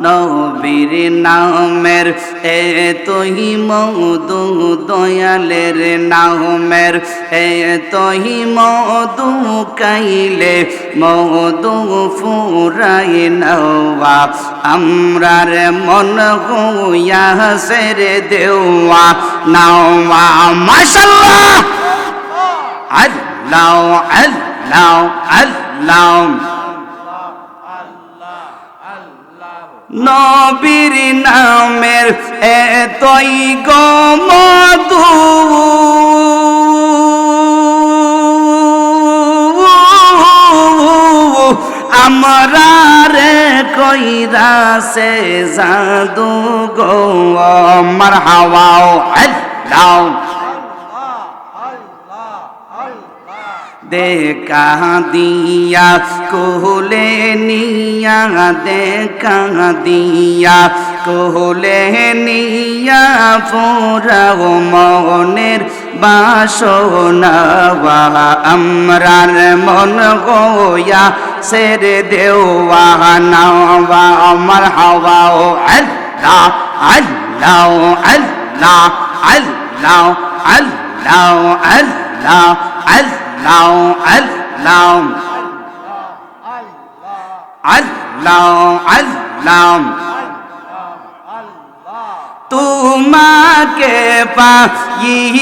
নবীর নামের, এ তোহি মধু দয়ালের নামের, এ তোহি মধু কাইলে মধু ফুরাই নওয়া। আমরার মন হইয়া সের দেওয়া নাওয়া। মাশাল্লাহ! আল্লাহ আল্লাহ আল্লাহ। নবীর নামের এতই গমধু আমরা রে কইরা সে জাদু গো আমার হাওয়াও আল্লাহ দেখা দিয়া কোহলে নিয়া দেখা দিয়া কোহলে নিয়া পুরাও মনের বাসনা আমরার মন গোয়া সের দেওয়া নাওয়া আমার হাওয়াও আল্লাহ আল্লাহ আল্লাহ আল্লাহ আল্লাহ আল্লাহ আল্লাহ আল্লাহ আল্লাহ আল্লাহ তোমাকে পাইবারাসে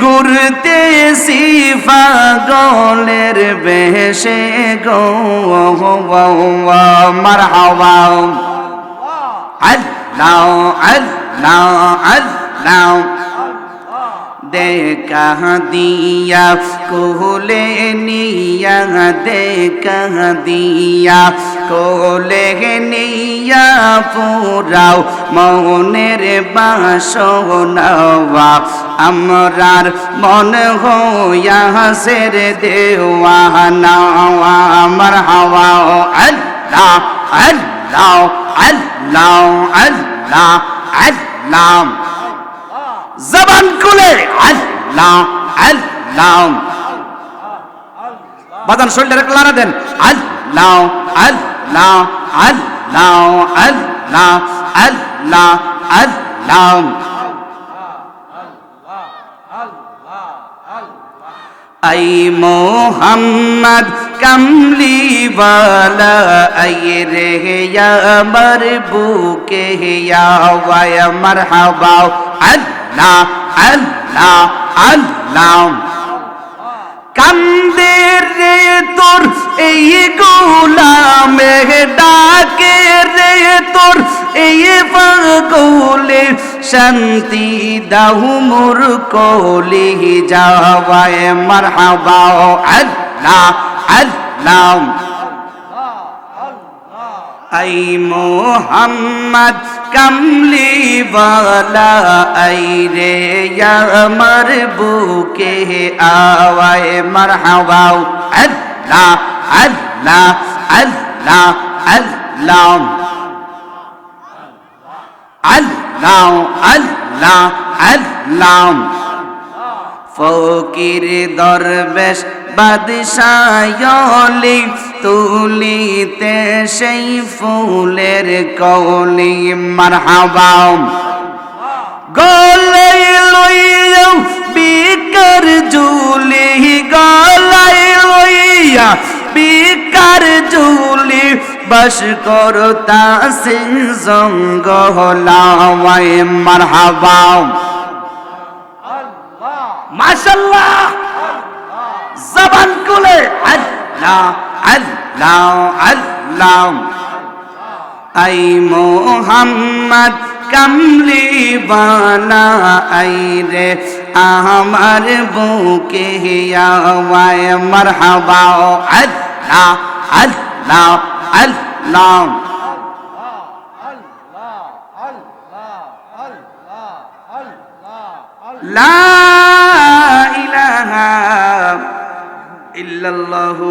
ঘুরতে সিফা গলের বেশে গো। মার হাওয়া আল্লাহ আল্লাহ আল্লাহ দেখা দিয়া কোলে নিয়া দেখা দিয়া কোলে নিয়া পুরাও মনের বাসনাওয়া আমরার মন হইয়া সের দেওয়া নাওয়া আমার হাওয়া আল্লাহ আল্লাহ আল্লাহ আল্লাহ আল্লাহ জবান খুলে। আল্লাহ আল্লাহ। বাদান একটু লাড়া দেন। আল্লাহ আল্লাহ আল্লাহ আল্লাহ আল্লাহ আল্লাহ। আই মোহাম্মদ কমলিওয়ালা আই রে আমার বুকে আওয়ায় মারহাবা আল্লাহ আল্লাহ আল্লাহ কান্দে রে তোর এই গোলামে ডাকে রে তোর এই পাগলে শান্তি দাহু মোর কোলি যাওয়ায় মারহাবা আল্লাহ আল্লাহ I Mohammad Kamli Bala I রে আমার বুকে আওয়ায় মারহাবাও আল্লাহ আল্লাহ আল্লাহ আল্লাহ। আল্লাহ আল্লাহ আল্লাহ। ফকির দরবেশ বাদশায়লি তুলিতে সেই ফুলের কৌলি মারহাবাও গলাই লইয়াও বিকার জুলি গলাই লইয়া বিকার জুলি বস করতা সে মারহাবাও মাশাল্লাহ। জবান খুলে। আল্লাহ। আল্লাহ আল্লাহ আই মোহাম্মদ কমলি বানা আই রে আমার বুকে আওয়ায় মারহাবা আল্লাহ আল্লাহ আল্লাহ লা ইলাহা ইল্লাল্লাহু